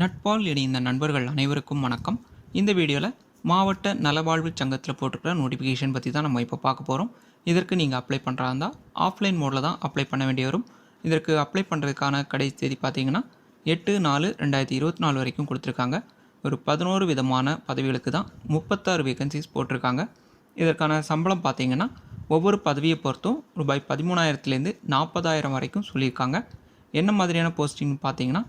நட்பால் இணைந்த நண்பர்கள் அனைவருக்கும் வணக்கம். இந்த வீடியோவில் மாவட்ட நலவாழ்வு சங்கத்தில் போட்டிருக்கிற நோட்டிஃபிகேஷன் பற்றி தான் நம்ம இப்போ பார்க்க போகிறோம் இதற்கு நீங்கள் அப்ளை பண்ணுறா இருந்தால் ஆஃப்லைன் மோடில் தான் அப்ளை பண்ண வேண்டி வரும். இதற்கு அப்ளை பண்ணுறதுக்கான கடைசி தேதி பார்த்தீங்கன்னா எட்டு நாலு ரெண்டாயிரத்தி இருபத்தி நாலு வரைக்கும் கொடுத்துருக்காங்க. ஒரு பதினோரு விதமான பதவிகளுக்கு தான் முப்பத்தாறு வேகன்சிஸ் போட்டிருக்காங்க. இதற்கான சம்பளம் பார்த்தீங்கன்னா ஒவ்வொரு பதவியை பொறுத்தும் ரூபாய் பதிமூணாயிரத்துலேருந்து நாற்பதாயிரம் வரைக்கும் சொல்லியிருக்காங்க. என்ன மாதிரியான போஸ்டிங் பார்த்தீங்கன்னா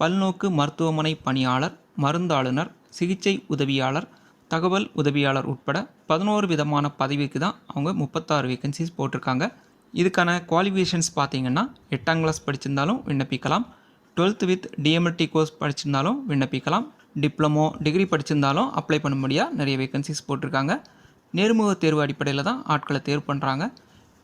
பல்நோக்கு மருத்துவமனை பணியாளர் மருந்தாளுநர் சிகிச்சை உதவியாளர் தகவல் உதவியாளர் உட்பட பதினோரு விதமான பதவிக்கு தான் அவங்க முப்பத்தாறு வேக்கன்சிஸ் போட்டிருக்காங்க. இதுக்கான குவாலிஃபிகேஷன்ஸ் பார்த்தீங்கன்னா எட்டாம் கிளாஸ் படிச்சிருந்தாலும் விண்ணப்பிக்கலாம். டுவெல்த் வித் டிஎம்எல்டி கோர்ஸ் படிச்சிருந்தாலும் விண்ணப்பிக்கலாம். டிப்ளமோ டிகிரி படிச்சிருந்தாலும் அப்ளை பண்ணும்படியாக நிறைய வேகன்சிஸ் போட்டிருக்காங்க. நேர்முக தேர்வு அடிப்படையில் தான் ஆட்களை தேர்வு பண்ணுறாங்க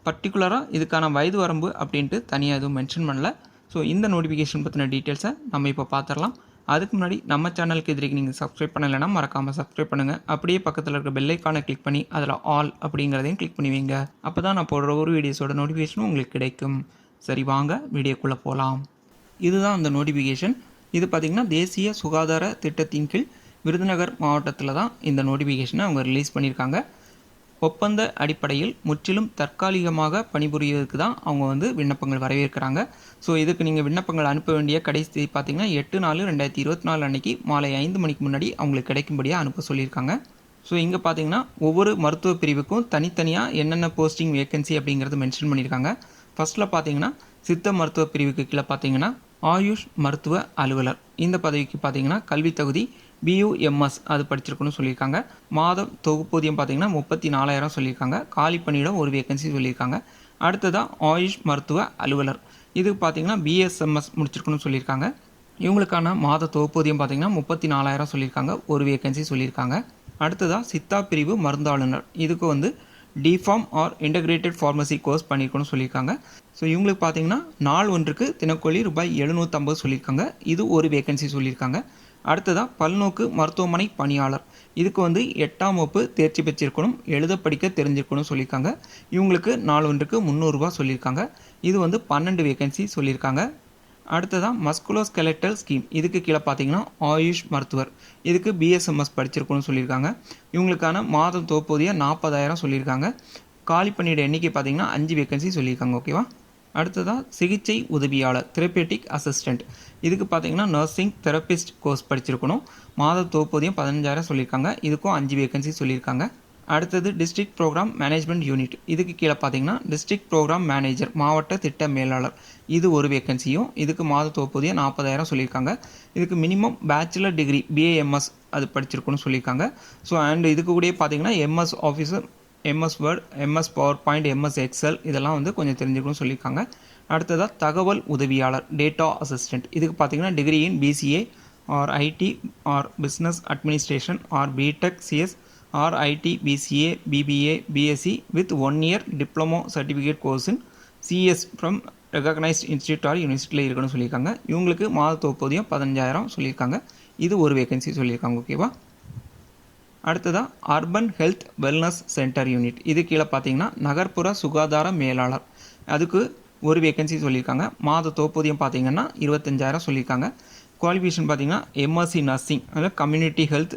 பர்டிகுலராக இதுக்கான வயது வரம்பு அப்படின்ட்டு தனியாக எதுவும் மென்ஷன் பண்ணல. ஸோ இந்த நோட்டிஃபிகேஷன் பற்றின டீட்டெயில்ஸை நம்ம இப்போ பார்த்துடலாம் அதுக்கு முன்னாடி நம்ம சேனலுக்கு எதிரிக்கு நீங்கள் சப்ஸ்கிரைப் பண்ணலைன்னா மறக்காமல் சப்ஸ்கிரைப் பண்ணுங்கள் அப்படியே பக்கத்தில் இருக்கிற பெல்லைக்கான கிளிக் பண்ணி அதில் ஆல் அப்படிங்கிறதையும் கிளிக் பண்ணுவீங்க அப்போ தான் நான் போடுற ஒரு வீடியோஸோட நோட்டிஃபிகேஷனும் உங்களுக்கு கிடைக்கும். சரி வாங்க வீடியோக்குள்ளே போகலாம் இதுதான் அந்த நோட்டிஃபிகேஷன் இது பார்த்திங்கன்னா தேசிய சுகாதார திட்டத்தின் கீழ் விருதுநகர் மாவட்டத்தில் தான் இந்த நோட்டிஃபிகேஷனை அவங்க ரிலீஸ் பண்ணியிருக்காங்க. ஒப்பந்த அடிப்படையில் முற்றிலும் தற்காலிகமாக பணிபுரியறதுக்கு தான் அவங்க வந்து விண்ணப்பங்கள் வரவேற்கிறாங்க. ஸோ இதுக்கு நீங்கள் விண்ணப்பங்கள் அனுப்ப வேண்டிய கடைசி தேதி பார்த்தீங்கன்னா எட்டு நாலு ரெண்டாயிரத்தி இருபத்தி நாலு அன்னைக்கு மாலை ஐந்து மணிக்கு முன்னாடி அவங்களுக்கு கிடைக்கும்படியாக அனுப்ப சொல்லியிருக்காங்க. ஸோ இங்கே பார்த்தீங்கன்னா ஒவ்வொரு மருத்துவ பிரிவுக்கும் தனித்தனியாக என்னென்ன போஸ்டிங் வேகன்சி அப்படிங்கிறது மென்ஷன் பண்ணியிருக்காங்க. ஃபஸ்ட்டில் பார்த்தீங்கன்னா சித்த மருத்துவ பிரிவுக்கு கீழே பார்த்தீங்கன்னா ஆயுஷ் மருத்துவ அலுவலர். இந்த பதவிக்கு பார்த்தீங்கன்னா கல்வி தகுதி பியூஎம்எஸ் அது படிச்சிருக்கணும்னு சொல்லியிருக்காங்க. மாதம் தொகுப்பூதியம் பார்த்தீங்கன்னா முப்பத்தி நாலாயிரம் சொல்லியிருக்காங்க. காலி பணியிடம் ஒரு வேகன்சி சொல்லியிருக்காங்க. அடுத்ததாக ஆயுஷ் மருத்துவ அலுவலர். இது பார்த்தீங்கன்னா பிஎஸ்எம்எஸ் முடிச்சிருக்கணும்னு சொல்லியிருக்காங்க. இவங்களுக்கான மாத தொகுப்பூதியம் பார்த்தீங்கன்னா முப்பத்தி நாலாயிரம் சொல்லியிருக்காங்க. ஒரு வேகன்சி சொல்லியிருக்காங்க. அடுத்ததாக சித்தா பிரிவு மருந்தாளுநர். இதுக்கு வந்து D Pharm or integrated pharmacy course பண்ணியிருக்கணும்னு சொல்லியிருக்காங்க. ஸோ இவங்களுக்கு பார்த்தீங்கன்னா நாள் ஒன்றுக்கு தினக்கூலி ரூபாய் எழுநூற்றம்பது சொல்லியிருக்காங்க. இது ஒரு வேகன்சி சொல்லியிருக்காங்க. அடுத்ததாக பல்நோக்கு மருத்துவமனை பணியாளர். இதுக்கு வந்து எட்டாம் வகுப்பு தேர்ச்சி பெற்றிருக்கணும் எழுத படிக்க தெரிஞ்சிருக்கணும் சொல்லியிருக்காங்க. இவங்களுக்கு நாலு ஒன்றுக்கு முந்நூறுரூவா சொல்லியிருக்காங்க. இது வந்து பன்னெண்டு வேகன்சி சொல்லியிருக்காங்க. அடுத்ததாக மஸ்குலோஸ்கெலட்டல் ஸ்கீம் இதுக்கு கீழே பார்த்தீங்கன்னா ஆயுஷ் மருத்துவர். இதுக்கு பிஎஸ்எம்எஸ் படிச்சிருக்கணும்னு சொல்லியிருக்காங்க. இவங்களுக்கான மாதம் தோப்போதிய நாற்பதாயிரம் சொல்லியிருக்காங்க. காலி பணியிட எண்ணிக்கை பார்த்தீங்கன்னா அஞ்சு வேகன்சி சொல்லியிருக்காங்க ஓகேவா அடுத்ததாக சிகிச்சை உதவியாளர் தெரப்பேட்டிக் அசிஸ்டண்ட் இதுக்கு பார்த்தீங்கன்னா நர்சிங் தெரபிஸ்ட் கோர்ஸ் படிச்சிருக்கணும். மாத தோப்போதியம் பதினஞ்சாயிரம் சொல்லியிருக்காங்க. இதுக்கும் அஞ்சு வேகன்சி சொல்லியிருக்காங்க. அடுத்தது டிஸ்ட்ரிக்ட் ப்ரோக்ராம் மேனேஜ்மெண்ட் யூனிட் இதுக்கு கீழே பார்த்தீங்கன்னா டிஸ்ட்ரிக்ட் ப்ரோக்ராம் மேனேஜர் மாவட்ட திட்ட மேலாளர். இது ஒரு வேக்கன்சியும் இதுக்கு மாத தோப்போதிய நாற்பதாயிரம் சொல்லியிருக்காங்க. இதுக்கு மினிமம் பேச்சுலர் டிகிரி பிஏஎம்எஸ் அது படிச்சிருக்கணும்னு சொல்லியிருக்காங்க. ஸோ அண்ட் இதுக்கு கூட பார்த்தீங்கன்னா MS officer MS Word MS PowerPoint MS Excel இதெல்லாம் வந்து கொஞ்சம் தெரிஞ்சுக்கணும்னு சொல்லியிருக்காங்க. அடுத்ததாக தகவல் உதவியாளர் டேட்டா அசிஸ்டண்ட் இதுக்கு பார்த்தீங்கன்னா degree in BCA or IT or business administration or B Tech CS or IT BCA BBA B Sc with one year diploma certificate course in CS from recognised institute or யூனிவர்சிட்டியில் இருக்கணும்னு சொல்லியிருக்காங்க. இவங்களுக்கு மாத தொகுப்பூதியம் பதினஞ்சாயிரம் சொல்லியிருக்காங்க. இது ஒரு வேகன்சி சொல்லியிருக்காங்க ஓகேவா அடுத்ததாக urban health wellness centre unit இது கீழே பார்த்தீங்கன்னா நகர்ப்புற சுகாதார மேலாளர். அதுக்கு ஒரு வேகன்சி சொல்லியிருக்காங்க. மாத தோப்பூதியம் பார்த்தீங்கன்னா இருபத்தஞ்சாயிரம் சொல்லியிருக்காங்க. குவாலிஃபிகேஷன் பார்த்தீங்கன்னா எம்எஸ்சி நர்சிங் அதில் community health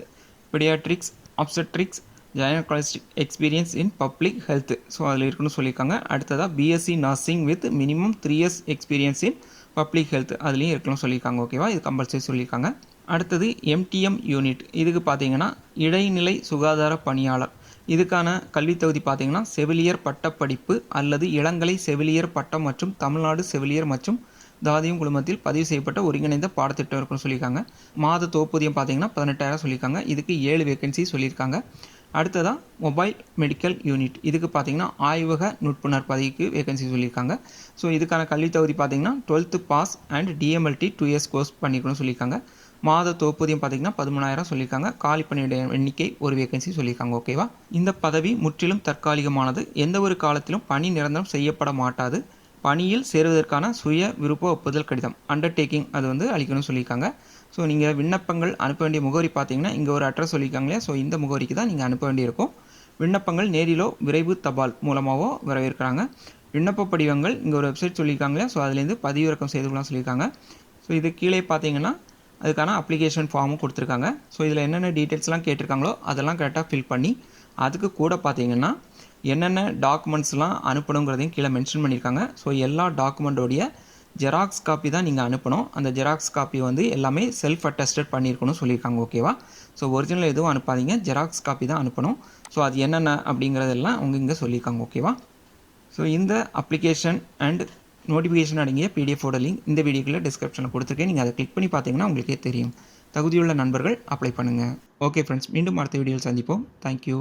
paediatrics obstetrics ஜைனகாலஜிஸ்டிக் experience in public health so அதில் இருக்குன்னு சொல்லியிருக்காங்க. அடுத்ததாக B Sc nursing with minimum three years experience in public health அதுலேயும் இருக்கணும்னு சொல்லியிருக்காங்க. ஓகேவா இது கம்பல்சரி சொல்லியிருக்காங்க. அடுத்தது எம்டிஎம் யூனிட் இதுக்கு பார்த்தீங்கன்னா இடைநிலை சுகாதார பணியாளர். இதுக்கான கல்வித் தகுதி பார்த்தீங்கன்னா செவிலியர் பட்டப்படிப்பு அல்லது இளங்கலை செவிலியர் பட்டம் மற்றும் தமிழ்நாடு செவிலியர் மற்றும் தாதியம் குழுமத்தில் பதிவு செய்யப்பட்ட ஒருங்கிணைந்த பாடத்திட்டம் இருக்குன்னு சொல்லியிருக்காங்க. மாத தோப்பூதியம் பார்த்தீங்கன்னா பதினெட்டாயிரம் சொல்லியிருக்காங்க. இதுக்கு ஏழு வேகன்சி சொல்லியிருக்காங்க. அடுத்ததாக மொபைல் மெடிக்கல் யூனிட் இதுக்கு பார்த்தீங்கன்னா ஆய்வக நுட்புணர் பதவிக்கு வேகன்சி சொல்லியிருக்காங்க. ஸோ இதுக்கான கல்வித் தகுதி பார்த்தீங்கன்னா twelfth pass and DMLT two years course பண்ணிக்கணும்னு சொல்லியிருக்காங்க. மாத தொகுப்பூதியம் பார்த்தீங்கன்னா பதிமூணாயிரம் சொல்லியிருக்காங்க. காலி பணியிட எண்ணிக்கை ஒரு வேகன்சி சொல்லியிருக்காங்க. ஓகேவா இந்த பதவி முற்றிலும் தற்காலிகமானது. எந்த ஒரு காலத்திலும் பணி நிரந்தரம் செய்யப்பட மாட்டாது. பணியில் சேருவதற்கான சுய விருப்ப ஒப்புதல் கடிதம் அண்டர்டேக்கிங் அது வந்து அளிக்கணும்னு சொல்லியிருக்காங்க. ஸோ நீங்கள் விண்ணப்பங்கள் அனுப்ப வேண்டிய முகவரி பார்த்தீங்கன்னா இங்கே ஒரு அட்ரஸ் சொல்லியிருக்காங்களே ஸோ இந்த முகவரிக்கு தான் நீங்கள் அனுப்ப வேண்டியிருக்கும். விண்ணப்பங்கள் நேரிலோ விரைவு தபால் மூலமாகவோ வரவேற்கிறாங்க. விண்ணப்ப படிவங்கள் இங்கே ஒரு வெப்சைட் சொல்லியிருக்காங்களே ஸோ அதுலேருந்து பதிவிறக்கம் செய்துக்கலாம் சொல்லியிருக்காங்க. ஸோ இது கீழே பார்த்தீங்கன்னா அதுக்கான அப்ளிகேஷன் ஃபார்மும் கொடுத்துருக்காங்க. ஸோ இதில் என்னென்ன டீட்டெயில்ஸ்லாம் கேட்டிருக்காங்களோ அதெல்லாம் கரெக்டாக ஃபில் பண்ணி அதுக்கு கூட பார்த்தீங்கன்னா என்னென்ன டாக்குமெண்ட்ஸ்லாம் அனுப்பணுங்கிறதையும் கீழே மென்ஷன் பண்ணியிருக்காங்க. ஸோ எல்லா டாக்குமெண்ட்டோடைய ஜெராக்ஸ் காப்பி தான் நீங்கள் அனுப்பணும். அந்த ஜெராக்ஸ் காப்பி வந்து எல்லாமே செல்ஃப் அட்டஸ்டட் பண்ணியிருக்கணும்னு சொல்லியிருக்காங்க ஓகேவா ஸோ ஒரிஜினல் எதுவும் அனுப்பாதீங்க. ஜெராக்ஸ் காப்பி தான் அனுப்பணும். ஸோ அது என்னென்ன அப்படிங்கிறதெல்லாம் அவங்க இங்கே சொல்லியிருக்காங்க ஓகேவா ஸோ இந்த அப்ளிகேஷன் அண்ட் நோட்டிஃபிகேஷன் அடங்கிய பிடிஎஃபோட லிங்க் இந்த வீடியோக்குள்ள டிஸ்கிரிப்ஷனில் கொடுத்துருக்கேன். நீங்கள் அதை கிளிக் பண்ணி பார்த்தீங்கன்னா உங்களுக்கே தெரியும். தகுதியுள்ள நண்பர்கள் அப்ளை பண்ணுங்கள் ஓகே ஃப்ரெண்ட்ஸ் மீண்டும் அடுத்த வீடியோவில் சந்திப்போம். தேங்க்யூ